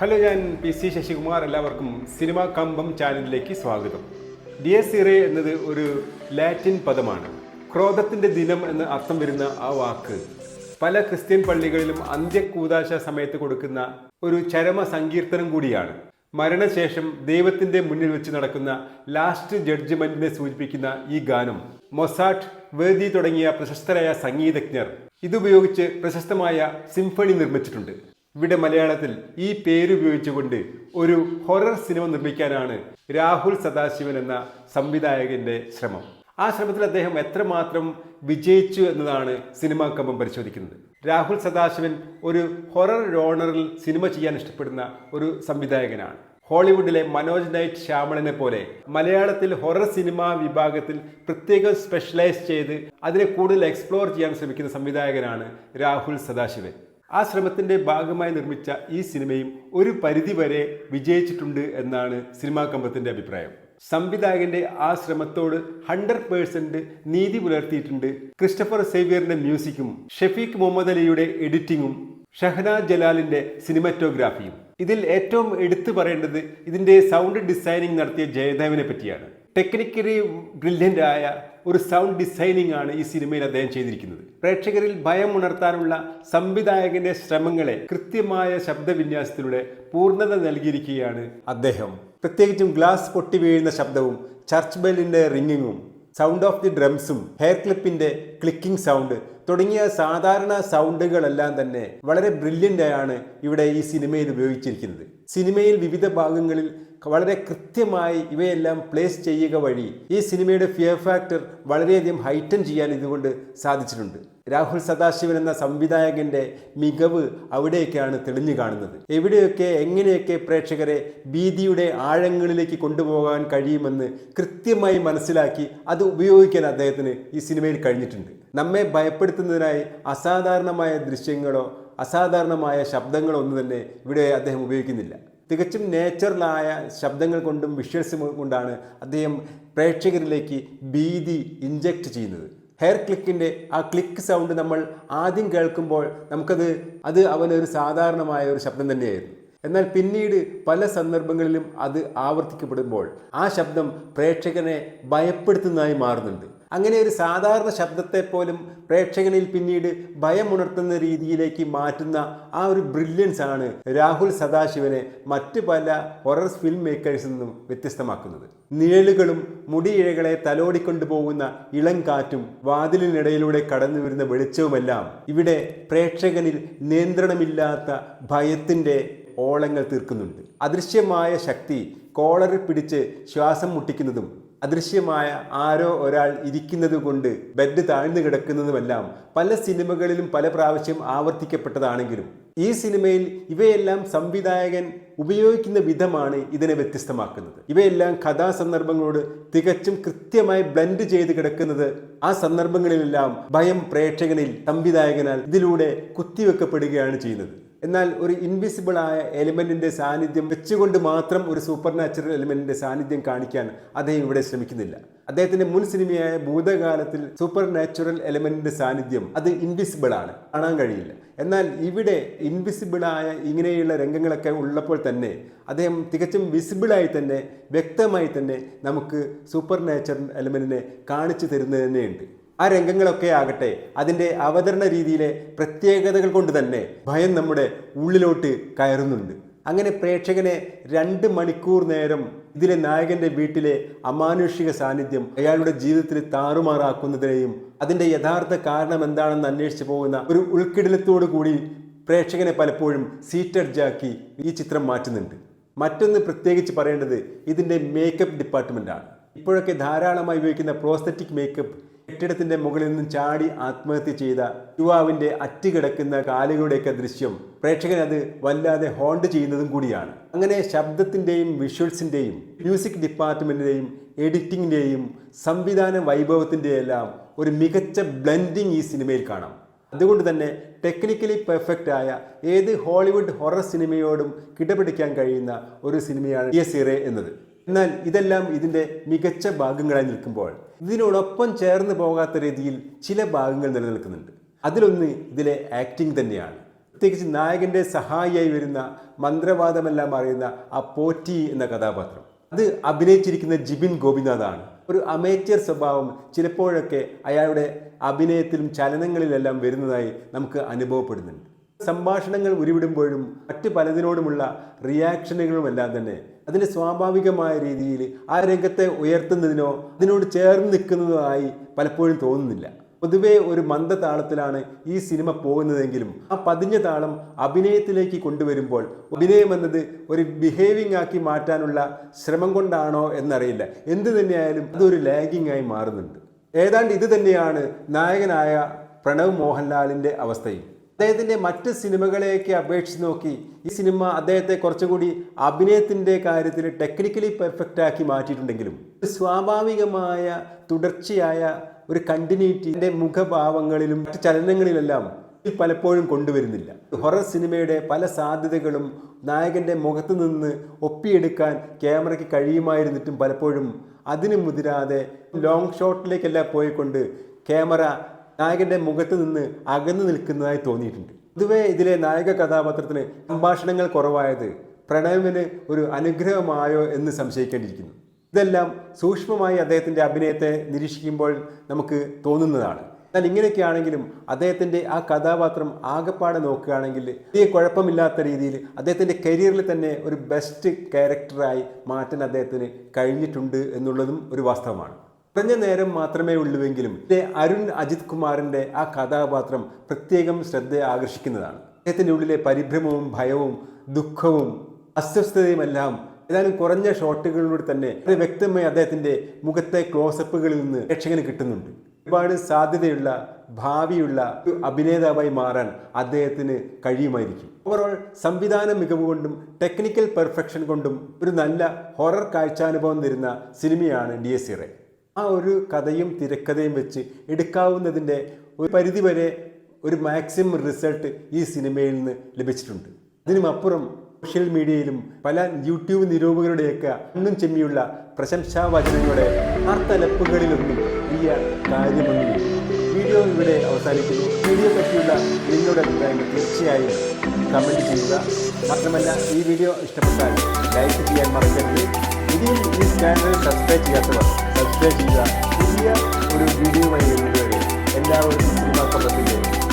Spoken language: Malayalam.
ഹലോ ഞാൻ പി സി ശശികുമാർ. എല്ലാവർക്കും സിനിമ കമ്പം ചാനലിലേക്ക് സ്വാഗതം. ഡിയസ് ഇറേ എന്നത് ഒരു ലാറ്റിൻ പദമാണ്. ക്രോധത്തിന്റെ ദിനം എന്ന് അർത്ഥം വരുന്ന ആ വാക്ക് പല ക്രിസ്ത്യൻ പള്ളികളിലും അന്ത്യകൂതാശ സമയത്ത് കൊടുക്കുന്ന ഒരു ചരമ സങ്കീർത്തനം കൂടിയാണ്. മരണശേഷം ദൈവത്തിന്റെ മുന്നിൽ വെച്ച് നടക്കുന്ന ലാസ്റ്റ് ജഡ്ജ്മെന്റിനെ സൂചിപ്പിക്കുന്ന ഈ ഗാനം മൊസാട്ട് വേദി തുടങ്ങിയ പ്രശസ്തരായ സംഗീതജ്ഞർ ഇതുപയോഗിച്ച് പ്രശസ്തമായ സിംഫണി നിർമ്മിച്ചിട്ടുണ്ട്. ഇവിടെ മലയാളത്തിൽ ഈ പേരുപയോഗിച്ചുകൊണ്ട് ഒരു ഹൊറർ സിനിമ നിർമ്മിക്കാനാണ് രാഹുൽ സദാശിവൻ എന്ന സംവിധായകന്റെ ശ്രമം. ആ ശ്രമത്തിൽ അദ്ദേഹം എത്രമാത്രം വിജയിച്ചു എന്നതാണ് സിനിമാ കമ്പം പരിശോധിക്കുന്നത്. രാഹുൽ സദാശിവൻ ഒരു ഹൊറർ ജോണറിൽ സിനിമ ചെയ്യാൻ ഇഷ്ടപ്പെടുന്ന ഒരു സംവിധായകനാണ്. ഹോളിവുഡിലെ മനോജ് നൈറ്റ് ശ്യാമളനെ പോലെ മലയാളത്തിൽ ഹൊറർ സിനിമ വിഭാഗത്തിൽ പ്രത്യേകം സ്പെഷ്യലൈസ് ചെയ്ത് അതിനെ കൂടുതൽ എക്സ്പ്ലോർ ചെയ്യാൻ ശ്രമിക്കുന്ന സംവിധായകനാണ് രാഹുൽ സദാശിവൻ. ആ ശ്രമത്തിന്റെ ഭാഗമായി നിർമ്മിച്ച ഈ സിനിമയും ഒരു പരിധിവരെ വിജയിച്ചിട്ടുണ്ട് എന്നാണ് സിനിമാ കമ്പത്തിന്റെ അഭിപ്രായം. സംവിധായകന്റെ ആ ശ്രമത്തോട് ഹൺഡ്രഡ് പേഴ്സെന്റ് നീതി പുലർത്തിയിട്ടുണ്ട് ക്രിസ്റ്റഫർ സേവിയറിന്റെ മ്യൂസിക്കും ഷെഫീഖ് മുഹമ്മദ് അലിയുടെ എഡിറ്റിംഗും ഷഹന ജലാലിന്റെ സിനിമറ്റോഗ്രാഫിയും. ഇതിൽ ഏറ്റവും എടുത്തു പറയേണ്ടത് ഇതിന്റെ സൗണ്ട് ഡിസൈനിങ് നടത്തിയ ജയദേവനെ പറ്റിയാണ്. ടെക്നിക്കലി ബ്രില്യന്റ് ആയ ഒരു സൗണ്ട് ഡിസൈനിങ് ആണ് ഈ സിനിമയിൽ അദ്ദേഹം ചെയ്തിരിക്കുന്നത്. പ്രേക്ഷകരിൽ ഭയം ഉണർത്താനുള്ള സംവിധായകന്റെ ശ്രമങ്ങളെ കൃത്യമായ ശബ്ദവിന്യാസത്തിലൂടെ പൂർണത നൽകിയിരിക്കുകയാണ് അദ്ദേഹം. പ്രത്യേകിച്ചും ഗ്ലാസ് പൊട്ടി വീഴുന്ന ശബ്ദവും ചർച്ച് ബെല്ലിന്റെ റിങ്ങിങ്ങും സൗണ്ട് ഓഫ് ദി ഡ്രംസും ഹെയർ ക്ലിപ്പിന്റെ ക്ലിക്കിംഗ് സൗണ്ട് തുടങ്ങിയ സാധാരണ സൗണ്ടുകളെല്ലാം തന്നെ വളരെ ബ്രില്യന്റ് ആണ് ഇവിടെ ഈ സിനിമയിൽ ഉപയോഗിച്ചിരിക്കുന്നത്. സിനിമയിൽ വിവിധ ഭാഗങ്ങളിൽ വളരെ കൃത്യമായി ഇവയെല്ലാം പ്ലേസ് ചെയ്യുക വഴി ഈ സിനിമയുടെ ഫിയർ ഫാക്ടർ വളരെയധികം ഹൈറ്റൻ ചെയ്യാൻ ഇതുകൊണ്ട് സാധിച്ചിട്ടുണ്ട്. രാഹുൽ സദാശിവൻ എന്ന സംവിധായകന്റെ മികവ് അവിടെയൊക്കെയാണ് തെളിഞ്ഞു കാണുന്നത്. എവിടെയൊക്കെ എങ്ങനെയൊക്കെ പ്രേക്ഷകരെ ഭീതിയുടെ ആഴങ്ങളിലേക്ക് കൊണ്ടുപോകാൻ കഴിയുമെന്ന് കൃത്യമായി മനസ്സിലാക്കി അത് ഉപയോഗിക്കാൻ അദ്ദേഹത്തിന് ഈ സിനിമയിൽ കഴിഞ്ഞിട്ടുണ്ട്. നമ്മെ ഭയപ്പെടുത്തുന്നതിനായി അസാധാരണമായ ദൃശ്യങ്ങളോ അസാധാരണമായ ശബ്ദങ്ങളോ ഒന്നും തന്നെ ഇവിടെ അദ്ദേഹം ഉപയോഗിക്കുന്നില്ല. തികച്ചും നേച്ചുറലായ ശബ്ദങ്ങൾ കൊണ്ടും വിഷ്വൽസ് കൊണ്ടാണ് അദ്ദേഹം പ്രേക്ഷകരിലേക്ക് ഭീതി ഇഞ്ചക്ട് ചെയ്യുന്നത്. ഹെയർ ക്ലിക്കിന്റെ ആ ക്ലിക്ക് സൗണ്ട് നമ്മൾ ആദ്യം കേൾക്കുമ്പോൾ നമുക്കത് അത് അവനൊരു സാധാരണമായ ഒരു ശബ്ദം തന്നെയായിരുന്നു. എന്നാൽ പിന്നീട് പല സന്ദർഭങ്ങളിലും അത് ആവർത്തിക്കപ്പെടുമ്പോൾ ആ ശബ്ദം പ്രേക്ഷകനെ ഭയപ്പെടുത്തുന്നതായി മാറുന്നുണ്ട്. അങ്ങനെ ഒരു സാധാരണ ശബ്ദത്തെ പോലും പ്രേക്ഷകനിൽ പിന്നീട് ഭയമുണർത്തുന്ന രീതിയിലേക്ക് മാറ്റുന്ന ആ ഒരു ബ്രില്യൻസ് ആണ് രാഹുൽ സദാശിവനെ മറ്റ് പല ഹൊറർ ഫിലിം മേക്കേഴ്സിൽ നിന്നും വ്യത്യസ്തമാക്കുന്നത്. നിഴലുകളും മുടിയിഴകളെ തലോടിക്കൊണ്ടു പോകുന്ന ഇളം കാറ്റും വാതിലിനിടയിലൂടെ കടന്നു വരുന്ന വെളിച്ചവുമെല്ലാം ഇവിടെ പ്രേക്ഷകനിൽ നിയന്ത്രണമില്ലാത്ത ഭയത്തിന്റെ ഓളങ്ങൾ തീർക്കുന്നുണ്ട്. അദൃശ്യമായ ശക്തി കോളറിൽ പിടിച്ച് ശ്വാസം മുട്ടിക്കുന്നതും അദൃശ്യമായ ആരോ ഒരാൾ ഇരിക്കുന്നത് കൊണ്ട് ബെഡ് താഴ്ന്നു കിടക്കുന്നതുമെല്ലാം പല സിനിമകളിലും പല പ്രാവശ്യം ആവർത്തിക്കപ്പെട്ടതാണെങ്കിലും ഈ സിനിമയിൽ ഇവയെല്ലാം സംവിധായകൻ ഉപയോഗിക്കുന്ന വിധമാണ് ഇതിനെ വ്യത്യസ്തമാക്കുന്നത്. ഇവയെല്ലാം കഥാസന്ദർഭങ്ങളോട് തികച്ചും കൃത്യമായി ബ്ലെൻഡ് ചെയ്ത് കിടക്കുന്നത് ആ സന്ദർഭങ്ങളിലെല്ലാം ഭയം പ്രേക്ഷകനിൽ സംവിധായകനാൽ ഇതിലൂടെ കുത്തിവെക്കപ്പെടുകയാണ് ചെയ്യുന്നത്. എന്നാൽ ഒരു ഇൻവിസിബിൾ ആയ എലിമെന്റിന്റെ സാന്നിധ്യം വെച്ചുകൊണ്ട് മാത്രം ഒരു സൂപ്പർ നാച്ചുറൽ എലിമെന്റിന്റെ സാന്നിധ്യം കാണിക്കാൻ അദ്ദേഹം ഇവിടെ ശ്രമിക്കുന്നില്ല. അദ്ദേഹത്തിന്റെ മുൻ സിനിമയായ ഭൂതകാലത്തിൽ സൂപ്പർ നാച്ചുറൽ എലിമെന്റിന്റെ സാന്നിധ്യം അത് ഇൻവിസിബിൾ ആണ്. കാണാൻ കഴിയില്ല. എന്നാൽ ഇവിടെ ഇൻവിസിബിൾ ആയ ഇങ്ങനെയുള്ള രംഗങ്ങളൊക്കെ ഉള്ളപ്പോൾ തന്നെ അദ്ദേഹം തികച്ചും വിസിബിളായി തന്നെ വ്യക്തമായി തന്നെ നമുക്ക് സൂപ്പർ നാച്ചുറൽ എലിമെന്റിനെ കാണിച്ചു തരുന്നത് തന്നെയുണ്ട് ആ രംഗങ്ങളൊക്കെ ആകട്ടെ അതിന്റെ അവതരണ രീതിയിലെ പ്രത്യേകതകൾ കൊണ്ട് തന്നെ ഭയം നമ്മുടെ ഉള്ളിലോട്ട് കയറുന്നുണ്ട്. അങ്ങനെ പ്രേക്ഷകനെ രണ്ട് മണിക്കൂർ നേരം ഇതിലെ നായകന്റെ വീട്ടിലെ അമാനുഷിക സാന്നിധ്യം അയാളുടെ ജീവിതത്തിൽ താറുമാറാക്കുന്നതിനെയും അതിന്റെ യഥാർത്ഥ കാരണം എന്താണെന്ന് അന്വേഷിച്ചു പോകുന്ന ഒരു ഉൾക്കിടലത്തോടു കൂടി പ്രേക്ഷകനെ പലപ്പോഴും സീറ്റഡ്ജാക്കി ഈ ചിത്രം മാറ്റുന്നുണ്ട്. മറ്റൊന്ന് പ്രത്യേകിച്ച് പറയേണ്ടത് ഇതിന്റെ മേക്കപ്പ് ഡിപ്പാർട്ട്മെന്റാണ്. ഇപ്പോഴൊക്കെ ധാരാളമായി ഉപയോഗിക്കുന്ന പ്രോസ്തറ്റിക് മേക്കപ്പ് കെട്ടിടത്തിന്റെ മുകളിൽ നിന്നും ചാടി ആത്മഹത്യ ചെയ്ത യുവാവിന്റെ അറ്റുകിടക്കുന്ന കാലുകളുടെയൊക്കെ ദൃശ്യം പ്രേക്ഷകൻ അത് വല്ലാതെ ഹോണ്ട് ചെയ്യുന്നതും കൂടിയാണ്. അങ്ങനെ ശബ്ദത്തിന്റെയും വിഷ്വൽസിന്റെയും മ്യൂസിക് ഡിപ്പാർട്ട്മെന്റിന്റെയും എഡിറ്റിംഗിന്റെയും സംവിധാന വൈഭവത്തിന്റെ എല്ലാം ഒരു മികച്ച ബ്ലെൻഡിങ് ഈ സിനിമയിൽ കാണാം. അതുകൊണ്ട് തന്നെ ടെക്നിക്കലി പെർഫെക്റ്റ് ആയ ഏത് ഹോളിവുഡ് ഹൊറർ സിനിമയോടും കിടപിടിക്കാൻ കഴിയുന്ന ഒരു സിനിമയാണ് എസ് ഇറേ എന്നത്. എന്നാൽ ഇതെല്ലാം ഇതിന്റെ മികച്ച ഭാഗങ്ങളായി നിൽക്കുമ്പോൾ ഇതിനോടൊപ്പം ചേർന്ന് പോകാത്ത രീതിയിൽ ചില ഭാഗങ്ങൾ നിലനിൽക്കുന്നുണ്ട്. അതിലൊന്ന് ഇതിലെ ആക്ടിംഗ് തന്നെയാണ്. പ്രത്യേകിച്ച് നായകന്റെ സഹായിയായി വരുന്ന മന്ത്രവാദമെല്ലാം അറിയുന്ന ആ പോറ്റി എന്ന കഥാപാത്രം. അത് അഭിനയിച്ചിരിക്കുന്ന ജിബിൻ ഗോപിനാഥാണ്. ഒരു അമേച്ചർ സ്വഭാവം ചിലപ്പോഴൊക്കെ അയാളുടെ അഭിനയത്തിലും ചലനങ്ങളിലെല്ലാം വരുന്നതായി നമുക്ക് അനുഭവപ്പെടുന്നുണ്ട്. സംഭാഷണങ്ങൾ ഉരുവിടുമ്പോഴും മറ്റു പലതിനോടുമുള്ള റിയാക്ഷനുകളുമെല്ലാം തന്നെ അതിന്റെ സ്വാഭാവികമായ രീതിയിൽ ആ രംഗത്തെ ഉയർത്തുന്നതിനോ അതിനോട് ചേർന്ന് നിൽക്കുന്നതായി പലപ്പോഴും തോന്നുന്നില്ല. പൊതുവേ ഒരു മന്ദ താളത്തിലാണ് ഈ സിനിമ പോകുന്നതെങ്കിലും ആ പതിഞ്ഞ താളം അഭിനയത്തിലേക്ക് കൊണ്ടുവരുമ്പോൾ അഭിനയം എന്നത് ഒരു ബിഹേവിംഗ് ആക്കി മാറ്റാനുള്ള ശ്രമം കൊണ്ടാണോ എന്നറിയില്ല. എന്ത് തന്നെയായാലും അതൊരു ലാഗിംഗ് ആയി മാറുന്നുണ്ട്. ഏതാണ്ട് ഇത് തന്നെയാണ് നായകനായ പ്രണവ് മോഹൻലാലിന്റെ അവസ്ഥയും. അദ്ദേഹത്തിന്റെ മറ്റ് സിനിമകളെയൊക്കെ അപേക്ഷിച്ച് നോക്കി. ഈ സിനിമ അദ്ദേഹത്തെ കുറച്ചുകൂടി അഭിനയത്തിന്റെ കാര്യത്തിൽ ടെക്നിക്കലി പെർഫെക്റ്റ് ആക്കി മാറ്റിയിട്ടുണ്ടെങ്കിലും സ്വാഭാവികമായ തുടർച്ചയായ ഒരു കണ്ടിന്യൂറ്റിന്റെ മുഖഭാവങ്ങളിലും മറ്റ് ചലനങ്ങളിലെല്ലാം പലപ്പോഴും കൊണ്ടുവരുന്നില്ല. ഹൊറർ സിനിമയുടെ പല സാധ്യതകളും നായകന്റെ മുഖത്ത് നിന്ന് ഒപ്പിയെടുക്കാൻ ക്യാമറയ്ക്ക് കഴിയുമായിരുന്നിട്ടും പലപ്പോഴും അതിന് മുതിരാതെ ലോങ് ഷോട്ടിലേക്കെല്ലാം പോയിക്കൊണ്ട് ക്യാമറ നായകന്റെ മുഖത്ത് നിന്ന് അകന്നു നിൽക്കുന്നതായി തോന്നിയിട്ടുണ്ട്. പൊതുവെ ഇതിലെ നായക കഥാപാത്രത്തിന് സംഭാഷണങ്ങൾ കുറവായത് പ്രണവിന് ഒരു അനുഗ്രഹമായോ എന്ന് സംശയിക്കേണ്ടിയിരിക്കുന്നു. ഇതെല്ലാം സൂക്ഷ്മമായി അദ്ദേഹത്തിന്റെ അഭിനയത്തെ നിരീക്ഷിക്കുമ്പോൾ നമുക്ക് തോന്നുന്നതാണ്. എന്നാൽ ഇങ്ങനെയൊക്കെയാണെങ്കിലും അദ്ദേഹത്തിന്റെ ആ കഥാപാത്രം ആകെപ്പാടെ നോക്കുകയാണെങ്കിൽ വലിയ കുഴപ്പമില്ലാത്ത രീതിയിൽ അദ്ദേഹത്തിന്റെ കരിയറിൽ തന്നെ ഒരു ബെസ്റ്റ് ക്യാരക്ടറായി മാറ്റാൻ അദ്ദേഹത്തിന് കഴിഞ്ഞിട്ടുണ്ട് എന്നുള്ളതും ഒരു വാസ്തവമാണ്. കുറഞ്ഞ നേരം മാത്രമേ ഉള്ളുവെങ്കിലും അരുൺ അജിത് കുമാറിന്റെ ആ കഥാപാത്രം പ്രത്യേകം ശ്രദ്ധ ആകർഷിക്കുന്നതാണ്. അദ്ദേഹത്തിന്റെ ഉള്ളിലെ പരിഭ്രമവും ഭയവും ദുഃഖവും അസ്വസ്ഥതയുമെല്ലാം ഏതാനും കുറഞ്ഞ ഷോട്ടുകളിലൂടെ തന്നെ വളരെ വ്യക്തമായി അദ്ദേഹത്തിന്റെ മുഖത്തെ ക്ലോസപ്പുകളിൽ നിന്ന് പ്രേക്ഷകന് കിട്ടുന്നുണ്ട്. ഒരുപാട് സാധ്യതയുള്ള ഭാവിയുള്ള ഒരു അഭിനേതാവായി മാറാൻ അദ്ദേഹത്തിന് കഴിയുമായിരിക്കും. ഓവറോൾ സംവിധാന മികവ് കൊണ്ടും ടെക്നിക്കൽ പെർഫെക്ഷൻ കൊണ്ടും ഒരു നല്ല ഹൊറർ കാഴ്ചാനുഭവം തരുന്ന സിനിമയാണ് ഡി എസ് ഇറെ ആ ഒരു കഥയും തിരക്കഥയും വെച്ച് എടുക്കാവുന്നതിന്റെ ഒരു പരിധിവരെ ഒരു മാക്സിമം റിസൾട്ട് ഈ സിനിമയിൽ നിന്ന് ലഭിച്ചിട്ടുണ്ട്. അതിനുമപ്പുറം സോഷ്യൽ മീഡിയയിലും പല യൂട്യൂബ് നിരൂപകരുടെയൊക്കെ അന്നും ചെമ്മിയുള്ള പ്രശംസാ വചനങ്ങളുടെ ആർത്തലപ്പുകളിലൊന്നും ഈ കാര്യമൊന്നുമില്ല. വീഡിയോ ഇവിടെ അവസാനിക്കുന്നു. വീഡിയോ പറ്റിയുള്ള നിങ്ങളുടെ അഭിപ്രായങ്ങൾ തീർച്ചയായും കമന്റ് ചെയ്യുക. മാത്രമല്ല ഈ വീഡിയോ ഇഷ്ടപ്പെട്ടാൽ ലൈക്ക് ചെയ്യാൻ മറക്കരുത്. ഇനിയും ഈ ചാനൽ സബ്സ്ക്രൈബ് ചെയ്യാത്തവർ സബ്സ്ക്രൈബ് ചെയ്യുക പുതിയ ഒരു വീഡിയോയുമായി എല്ലാവർക്കും